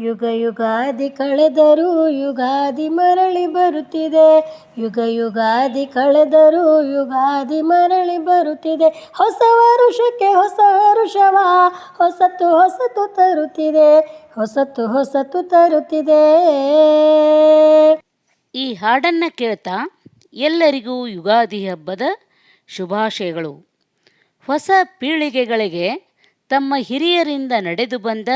ಯುಗ ಯುಗಾದಿ ಕಳೆದರೂ ಯುಗಾದಿ ಮರಳಿ ಬರುತ್ತಿದೆ. ಯುಗ ಯುಗಾದಿ ಕಳೆದರೂ ಯುಗಾದಿ ಮರಳಿ ಬರುತ್ತಿದೆ. ಹೊಸ ವರುಷಕ್ಕೆ ಹೊಸ ವರುಷವ, ಹೊಸತು ಹೊಸತು ತರುತ್ತಿದೆ. ಹೊಸತು ಹೊಸತು ತರುತ್ತಿದೆ. ಈ ಹಾಡನ್ನು ಕೇಳ್ತಾ ಎಲ್ಲರಿಗೂ ಯುಗಾದಿ ಹಬ್ಬದ ಶುಭಾಶಯಗಳು. ಹೊಸ ಪೀಳಿಗೆಗಳಿಗೆ ತಮ್ಮ ಹಿರಿಯರಿಂದ ನಡೆದು ಬಂದ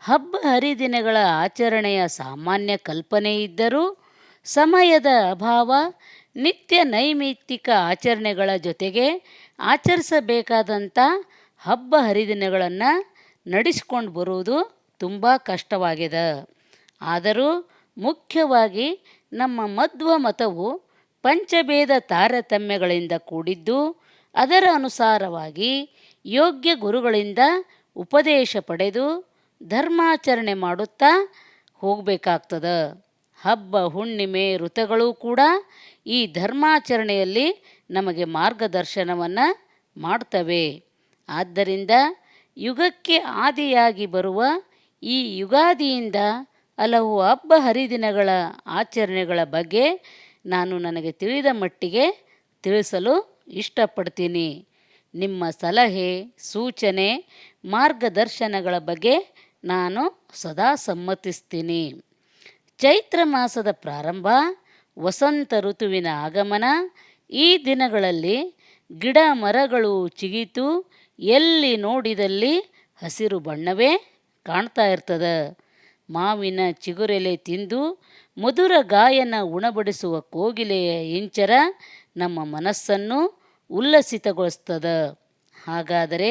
ಹಬ್ಬ ಹರಿದಿನಗಳ ಆಚರಣೆಯ ಸಾಮಾನ್ಯ ಕಲ್ಪನೆ ಇದ್ದರೂ ಸಮಯದ ಅಭಾವ, ನಿತ್ಯ ನೈಮಿತ್ತಿಕ ಆಚರಣೆಗಳ ಜೊತೆಗೆ ಆಚರಿಸಬೇಕಾದಂಥ ಹಬ್ಬ ಹರಿದಿನಗಳನ್ನು ನಡೆಸ್ಕೊಂಡು ಬರುವುದು ತುಂಬ ಕಷ್ಟವಾಗಿದೆ. ಆದರೂ ಮುಖ್ಯವಾಗಿ ನಮ್ಮ ಮಧ್ವ ಮತವು ಪಂಚಭೇದ ತಾರತಮ್ಯಗಳಿಂದ ಕೂಡಿದ್ದು, ಅದರ ಅನುಸಾರವಾಗಿ ಯೋಗ್ಯ ಗುರುಗಳಿಂದ ಉಪದೇಶ ಪಡೆದು ಧರ್ಮಾಚರಣೆ ಮಾಡುತ್ತಾ ಹೋಗಬೇಕಾಗ್ತದೆ. ಹಬ್ಬ, ಹುಣ್ಣಿಮೆ, ಋತುಗಳು ಕೂಡ ಈ ಧರ್ಮಾಚರಣೆಯಲ್ಲಿ ನಮಗೆ ಮಾರ್ಗದರ್ಶನವನ್ನು ಮಾಡ್ತವೆ. ಆದ್ದರಿಂದ ಯುಗಕ್ಕೆ ಆದಿಯಾಗಿ ಬರುವ ಈ ಯುಗಾದಿಯಿಂದ ಹಲವು ಹಬ್ಬ ಹರಿದಿನಗಳ ಆಚರಣೆಗಳ ಬಗ್ಗೆ ನಾನು ನನಗೆ ತಿಳಿದ ಮಟ್ಟಿಗೆ ತಿಳಿಸಲು ಇಷ್ಟಪಡ್ತೀನಿ. ನಿಮ್ಮ ಸಲಹೆ, ಸೂಚನೆ, ಮಾರ್ಗದರ್ಶನಗಳ ಬಗ್ಗೆ ನಾನು ಸದಾ ಸಮ್ಮತಿಸ್ತೀನಿ. ಚೈತ್ರ ಮಾಸದ ಪ್ರಾರಂಭ, ವಸಂತ ಋತುವಿನ ಆಗಮನ, ಈ ದಿನಗಳಲ್ಲಿ ಗಿಡ ಮರಗಳು ಚಿಗಿತು, ಎಲ್ಲಿ ನೋಡಿದಲ್ಲಿ ಹಸಿರು ಬಣ್ಣವೇ ಕಾಣ್ತಾ ಇರ್ತದ. ಮಾವಿನ ಚಿಗುರೆಲೆ ತಿಂದು ಮಧುರ ಗಾಯನ ಉಣಬಡಿಸುವ ಕೋಗಿಲೆಯ ಇಂಚರ ನಮ್ಮ ಮನಸ್ಸನ್ನು ಉಲ್ಲಸಿತಗೊಳಿಸ್ತದ. ಹಾಗಾದರೆ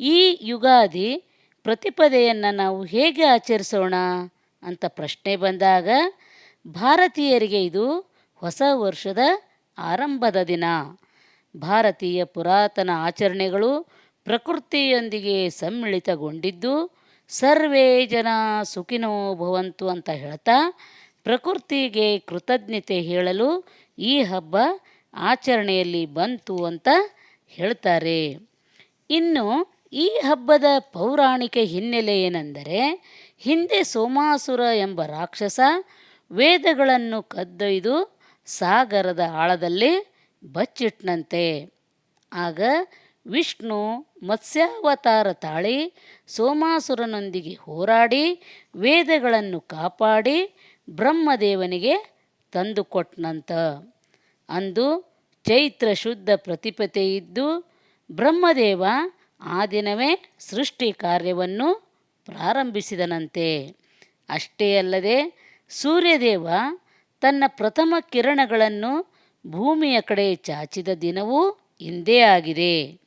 ಈ ಯುಗಾದಿ ಪ್ರತಿಪದೆಯನ್ನು ನಾವು ಹೇಗೆ ಆಚರಿಸೋಣ ಅಂತ ಪ್ರಶ್ನೆ ಬಂದಾಗ ಭಾರತೀಯರಿಗೆ ಇದು ಹೊಸ ವರ್ಷದ ಆರಂಭದ ದಿನ. ಭಾರತೀಯ ಪುರಾತನ ಆಚರಣೆಗಳು ಪ್ರಕೃತಿಯೊಂದಿಗೆ ಸಮ್ಮಿಳಿತಗೊಂಡಿದ್ದು, ಸರ್ವೇ ಜನ ಸುಖಿನೋ ಭವಂತು ಅಂತ ಹೇಳ್ತಾ ಪ್ರಕೃತಿಗೆ ಕೃತಜ್ಞತೆ ಹೇಳಲು ಈ ಹಬ್ಬ ಆಚರಣೆಯಲ್ಲಿ ಬಂತು ಅಂತ ಹೇಳ್ತಾರೆ. ಇನ್ನು ಈ ಹಬ್ಬದ ಪೌರಾಣಿಕ ಹಿನ್ನೆಲೆ ಏನೆಂದರೆ, ಹಿಂದೆ ಸೋಮಾಸುರ ಎಂಬ ರಾಕ್ಷಸ ವೇದಗಳನ್ನು ಕದ್ದೊಯ್ದು ಸಾಗರದ ಆಳದಲ್ಲಿ ಬಚ್ಚಿಟ್ನಂತೆ. ಆಗ ವಿಷ್ಣು ಮತ್ಸ್ಯಾವತಾರ ತಾಳಿ ಸೋಮಾಸುರನೊಂದಿಗೆ ಹೋರಾಡಿ ವೇದಗಳನ್ನು ಕಾಪಾಡಿ ಬ್ರಹ್ಮದೇವನಿಗೆ ತಂದುಕೊಟ್ನಂತ. ಅಂದು ಚೈತ್ರ ಶುದ್ಧ ಪ್ರತಿಪತೆ ಇದ್ದು ಬ್ರಹ್ಮದೇವ ಆ ದಿನವೇ ಸೃಷ್ಟಿ ಕಾರ್ಯವನ್ನು ಪ್ರಾರಂಭಿಸಿದನಂತೆ. ಅಷ್ಟೇ ಅಲ್ಲದೆ ಸೂರ್ಯದೇವ ತನ್ನ ಪ್ರಥಮ ಕಿರಣಗಳನ್ನು ಭೂಮಿಯ ಕಡೆ ಚಾಚಿದ ದಿನವೂ ಇಂದೇ ಆಗಿದೆ.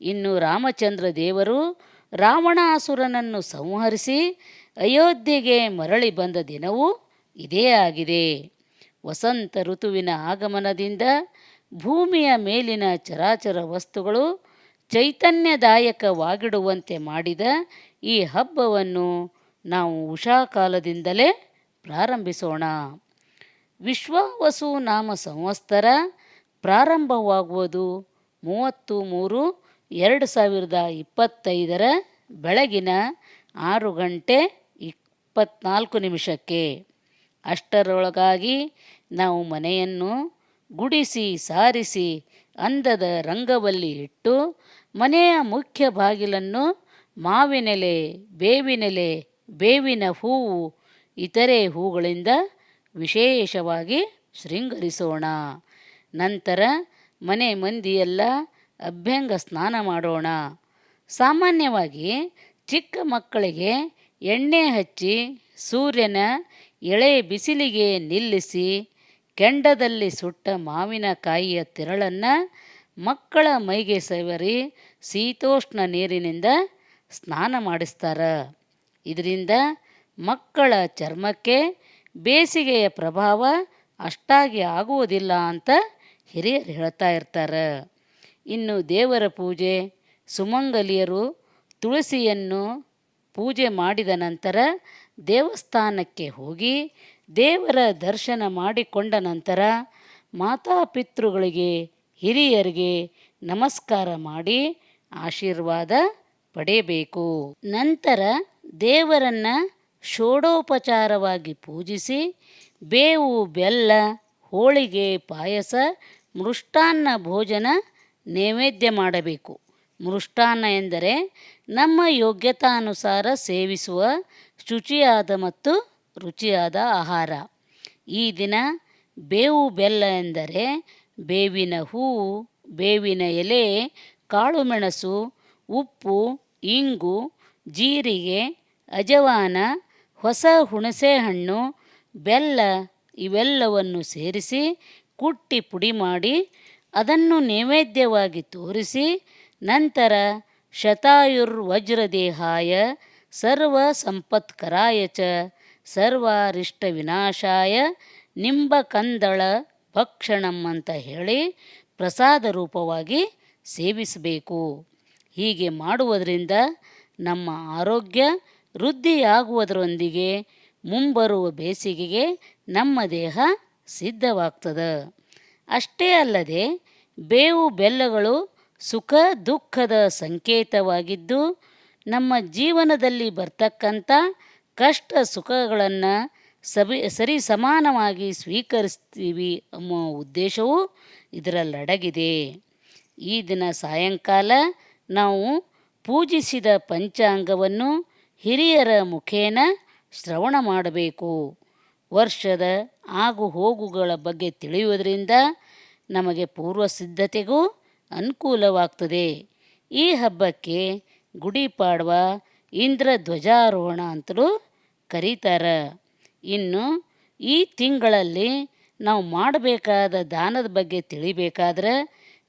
ಇನ್ನು ರಾಮಚಂದ್ರ ದೇವರು ರಾವಣಾಸುರನನ್ನು ಸಂಹರಿಸಿ ಅಯೋಧ್ಯೆಗೆ ಮರಳಿ ಬಂದ ದಿನವೂ ಇದೇ ಆಗಿದೆ. ವಸಂತ ಋತುವಿನ ಆಗಮನದಿಂದ ಭೂಮಿಯ ಮೇಲಿನ ಚರಾಚರ ವಸ್ತುಗಳು ಚೈತನ್ಯದಾಯಕವಾಗಿಡುವಂತೆ ಮಾಡಿದ ಈ ಹಬ್ಬವನ್ನು ನಾವು ಉಷಾಕಾಲದಿಂದಲೇ ಪ್ರಾರಂಭಿಸೋಣ. ವಿಶ್ವಾವಸು ನಾಮ ಸಂವತ್ಸರ ಪ್ರಾರಂಭವಾಗುವುದು ಮೂವತ್ತು ಮೂರು ಎರಡು ಸಾವಿರದ ಇಪ್ಪತ್ತೈದರ ಬೆಳಗಿನ ಆರು ಗಂಟೆ ಇಪ್ಪತ್ನಾಲ್ಕು ನಿಮಿಷಕ್ಕೆ. ಅಷ್ಟರೊಳಗಾಗಿ ನಾವು ಮನೆಯನ್ನು ಗುಡಿಸಿ ಸಾರಿಸಿ ಅಂದದ ರಂಗವಲ್ಲಿ ಇಟ್ಟು ಮನೆಯ ಮುಖ್ಯ ಬಾಗಿಲನ್ನು ಮಾವಿನೆಲೆ, ಬೇವಿನೆಲೆ, ಬೇವಿನ ಹೂವು, ಇತರೆ ಹೂಗಳಿಂದ ವಿಶೇಷವಾಗಿ ಶೃಂಗರಿಸೋಣ. ನಂತರ ಮನೆ ಮಂದಿಯೆಲ್ಲ ಅಭ್ಯಂಗ ಸ್ನಾನ ಮಾಡೋಣ. ಸಾಮಾನ್ಯವಾಗಿ ಚಿಕ್ಕ ಮಕ್ಕಳಿಗೆ ಎಣ್ಣೆ ಹಚ್ಚಿ ಸೂರ್ಯನ ಎಳೆ ಬಿಸಿಲಿಗೆ ನಿಲ್ಲಿಸಿ ಕೆಂಡದಲ್ಲಿ ಸುಟ್ಟ ಮಾವಿನಕಾಯಿಯ ತಿರಳನ್ನು ಮಕ್ಕಳ ಮೈಗೆ ಸವರಿ ಶೀತೋಷ್ಣ ನೀರಿನಿಂದ ಸ್ನಾನ ಮಾಡಿಸ್ತಾರೆ. ಇದರಿಂದ ಮಕ್ಕಳ ಚರ್ಮಕ್ಕೆ ಬೇಸಿಗೆಯ ಪ್ರಭಾವ ಅಷ್ಟಾಗಿ ಆಗುವುದಿಲ್ಲ ಅಂತ ಹಿರಿಯರು ಹೇಳ್ತಾ ಇರ್ತಾರೆ. ಇನ್ನು ದೇವರ ಪೂಜೆ, ಸುಮಂಗಲಿಯರು ತುಳಸಿಯನ್ನು ಪೂಜೆ ಮಾಡಿದ ನಂತರ ದೇವಸ್ಥಾನಕ್ಕೆ ಹೋಗಿ ದೇವರ ದರ್ಶನ ಮಾಡಿಕೊಂಡ ನಂತರ ಮಾತಾಪಿತೃಗಳಿಗೆ ಹಿರಿಯರಿಗೆ ನಮಸ್ಕಾರ ಮಾಡಿ ಆಶೀರ್ವಾದ ಪಡೆಯಬೇಕು. ನಂತರ ದೇವರನ್ನು ಷೋಡೋಪಚಾರವಾಗಿ ಪೂಜಿಸಿ ಬೇವು, ಬೆಲ್ಲ, ಹೋಳಿಗೆ, ಪಾಯಸ, ಮೃಷ್ಟಾನ್ನ ಭೋಜನ ನೈವೇದ್ಯ ಮಾಡಬೇಕು. ಮೃಷ್ಟಾನ್ನ ಎಂದರೆ ನಮ್ಮ ಯೋಗ್ಯತಾನುಸಾರ ಸೇವಿಸುವ ಶುಚಿಯಾದ ಮತ್ತು ರುಚಿಯಾದ ಆಹಾರ. ಈ ದಿನ ಬೇವು ಬೆಲ್ಲ ಎಂದರೆ ಬೇವಿನ ಹೂವು ಬೇವಿನ ಎಲೆ ಕಾಳುಮೆಣಸು ಉಪ್ಪು, ಇಂಗು, ಜೀರಿಗೆ, ಅಜವಾನ, ಹೊಸ ಹುಣಸೆಹಣ್ಣು ಬೆಲ್ಲ ಇವೆಲ್ಲವನ್ನು ಸೇರಿಸಿ ಕುಟ್ಟಿ ಪುಡಿ ಮಾಡಿ ಅದನ್ನು ನೈವೇದ್ಯವಾಗಿ ತೋರಿಸಿ ನಂತರ ಶತಾಯುರ್ವಜ್ರದೇಹಾಯ ಸರ್ವ ಸಂಪತ್ಕರಾಯ ಚ ಸರ್ವಾರಿಷ್ಟ ವಿನಾಶಾಯ ನಿಂಬಕಂದಳ ಭಕ್ಷಣಂ ಅಂತ ಹೇಳಿ ಪ್ರಸಾದ ರೂಪವಾಗಿ ಸೇವಿಸಬೇಕು. ಹೀಗೆ ಮಾಡುವುದರಿಂದ ನಮ್ಮ ಆರೋಗ್ಯ ವೃದ್ಧಿಯಾಗುವುದರೊಂದಿಗೆ ಮುಂಬರುವ ಬೇಸಿಗೆಗೆ ನಮ್ಮ ದೇಹ ಸಿದ್ಧವಾಗ್ತದೆ. ಅಷ್ಟೇ ಅಲ್ಲದೆ ಬೇವು ಬೆಲ್ಲಗಳು ಸುಖ ದುಃಖದ ಸಂಕೇತವಾಗಿದ್ದು ನಮ್ಮ ಜೀವನದಲ್ಲಿ ಬರ್ತಕ್ಕಂಥ ಕಷ್ಟ ಸುಖಗಳನ್ನು ಸಬಿ ಸರಿ ಸಮಾನವಾಗಿ ಸ್ವೀಕರಿಸ್ತೀವಿ ಎಂಬ ಉದ್ದೇಶವೂ ಇದರಲ್ಲಡಗಿದೆ. ಈ ದಿನ ಸಾಯಂಕಾಲ ನಾವು ಪೂಜಿಸಿದ ಪಂಚಾಂಗವನ್ನು ಹಿರಿಯರ ಮುಖೇನ ಶ್ರವಣ ಮಾಡಬೇಕು. ವರ್ಷದ ಆಗು ಹೋಗುಗಳ ಬಗ್ಗೆ ತಿಳಿಯುವುದರಿಂದ ನಮಗೆ ಪೂರ್ವ ಸಿದ್ಧತೆಗೂ ಅನುಕೂಲವಾಗ್ತದೆ. ಈ ಹಬ್ಬಕ್ಕೆ ಗುಡಿ ಪಾಡ್ವ ಇಂದ್ರ ಧ್ವಜಾರೋಹಣ ಅಂತಲೂ ಕರೀತಾರೆ. ಇನ್ನು ಈ ತಿಂಗಳಲ್ಲಿ ನಾವು ಮಾಡಬೇಕಾದ ದಾನದ ಬಗ್ಗೆ ತಿಳಿಬೇಕಾದ್ರೆ,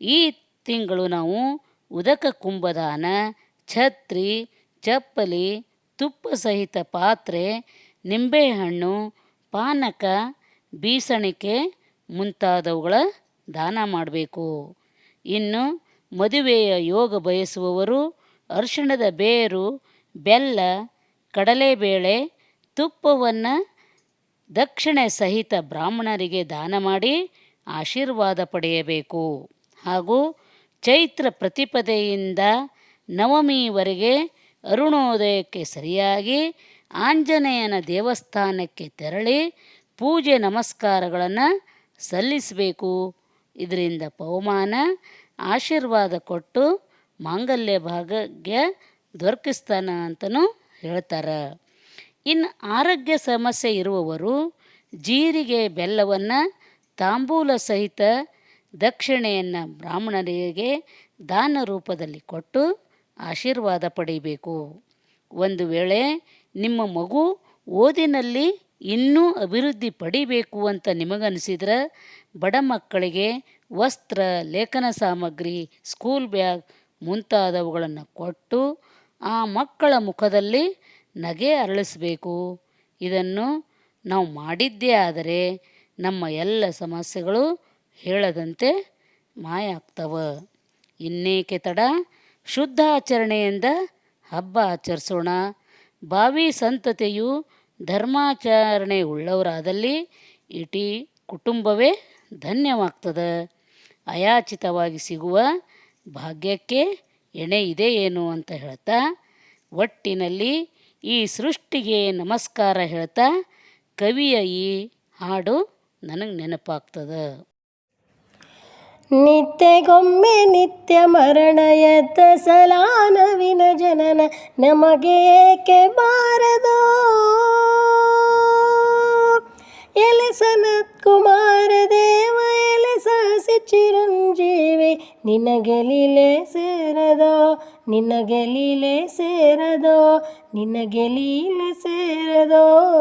ಈ ತಿಂಗಳು ನಾವು ಉದಕ ಕುಂಭದಾನ, ಛತ್ರಿ, ಚಪ್ಪಲಿ, ತುಪ್ಪ ಸಹಿತ ಪಾತ್ರೆ, ನಿಂಬೆಹಣ್ಣು, ಪಾನಕ, ಬೀಸಣಿಕೆ ಮುಂತಾದವುಗಳ ದಾನ ಮಾಡಬೇಕು. ಇನ್ನು ಮದುವೆಯ ಯೋಗ ಬಯಸುವವರು ಅರಿಶಿಣದ ಬೇರು, ಬೆಲ್ಲ, ಕಡಲೆಬೇಳೆ ತುಪ್ಪವನ್ನು ದಕ್ಷಿಣೆ ಸಹಿತ ಬ್ರಾಹ್ಮಣರಿಗೆ ದಾನ ಮಾಡಿ ಆಶೀರ್ವಾದ ಪಡೆಯಬೇಕು. ಹಾಗೂ ಚೈತ್ರ ಪ್ರತಿಪದೆಯಿಂದ ನವಮಿವರೆಗೆ ಅರುಣೋದಯಕ್ಕೆ ಸರಿಯಾಗಿ ಆಂಜನೇಯನ ದೇವಸ್ಥಾನಕ್ಕೆ ತೆರಳಿ ಪೂಜೆ ನಮಸ್ಕಾರಗಳನ್ನು ಸಲ್ಲಿಸಬೇಕು. ಇದರಿಂದ ಪವಮಾನ, ಆಶೀರ್ವಾದ ಕೊಟ್ಟು ಮಾಂಗಲ್ಯ ಭಾಗ್ಯ ದೊರಕಿಸ್ತಾನ ಅಂತಲೂ ಹೇಳ್ತಾರೆ. ಇನ್ನು ಆರೋಗ್ಯ ಸಮಸ್ಯೆ ಇರುವವರು ಜೀರಿಗೆ ಬೆಲ್ಲವನ್ನು ತಾಂಬೂಲ ಸಹಿತ ದಕ್ಷಿಣೆಯನ್ನು ಬ್ರಾಹ್ಮಣರಿಗೆ ದಾನ ರೂಪದಲ್ಲಿ ಕೊಟ್ಟು ಆಶೀರ್ವಾದ ಪಡೆಯಬೇಕು ಒಂದು ವೇಳೆ ನಿಮ್ಮ ಮಗು ಓದಿನಲ್ಲಿ ಇನ್ನೂ ಅಭಿವೃದ್ಧಿ ಪಡಿಬೇಕು ಅಂತ ನಿಮಗನಿಸಿದ್ರೆ ಬಡ ಮಕ್ಕಳಿಗೆ ವಸ್ತ್ರ, ಲೇಖನ ಸಾಮಗ್ರಿ ಸ್ಕೂಲ್ ಬ್ಯಾಗ್ ಮುಂತಾದವುಗಳನ್ನು ಕೊಟ್ಟು ಆ ಮಕ್ಕಳ ಮುಖದಲ್ಲಿ ನಗೆ ಅರಳಿಸಬೇಕು. ಇದನ್ನು ನಾವು ಮಾಡಿದ್ದೇ ಆದರೆ ನಮ್ಮ ಎಲ್ಲ ಸಮಸ್ಯೆಗಳು ಹೇಳದಂತೆ ಮಾಯ ಆಗ್ತವೆ ಇನ್ನೇಕೆ ತಡ? ಶುದ್ಧ ಆಚರಣೆಯಿಂದ ಹಬ್ಬ ಆಚರಿಸೋಣ. ಬಾವಿ ಸಂತತಿಯು ಧರ್ಮಾಚರಣೆ ಉಳ್ಳವರಾದಲ್ಲಿ ಇಡೀ ಕುಟುಂಬವೇ ಧನ್ಯವಾಗ್ತದೆ. ಅಯಾಚಿತವಾಗಿ ಸಿಗುವ ಭಾಗ್ಯಕ್ಕೆ ಎಣೆ ಇದೆ ಏನು ಅಂತ ಹೇಳ್ತಾ, ಒಟ್ಟಿನಲ್ಲಿ ಈ ಸೃಷ್ಟಿಗೆ ನಮಸ್ಕಾರ ಹೇಳ್ತಾ ಕವಿಯ ಈ ಹಾಡು ನನಗೆ ನೆನಪಾಗ್ತದ. ನಿತ್ಯಗೊಮ್ಮೆ ನಿತ್ಯ ಮರಣ ಎದ್ದ ಸಲಾನವಿನ ಜನನ ನಮಗೆ ಏಕೆ ಬಾರದು? ಎಲೆ ಸನತ್ ಕುಮಾರ ದೇವ ಎಲೆ ಸಾಸಿ ಚಿರಂಜೀವಿ ನಿನಗೆ ಲೀಲೆ ಸೇರದೋ? ನಿನಗೆ ಲೀಲೆ ಸೇರದೋ? ನಿನಗೆ ಲೀಲೆ ಸೇರದೋ?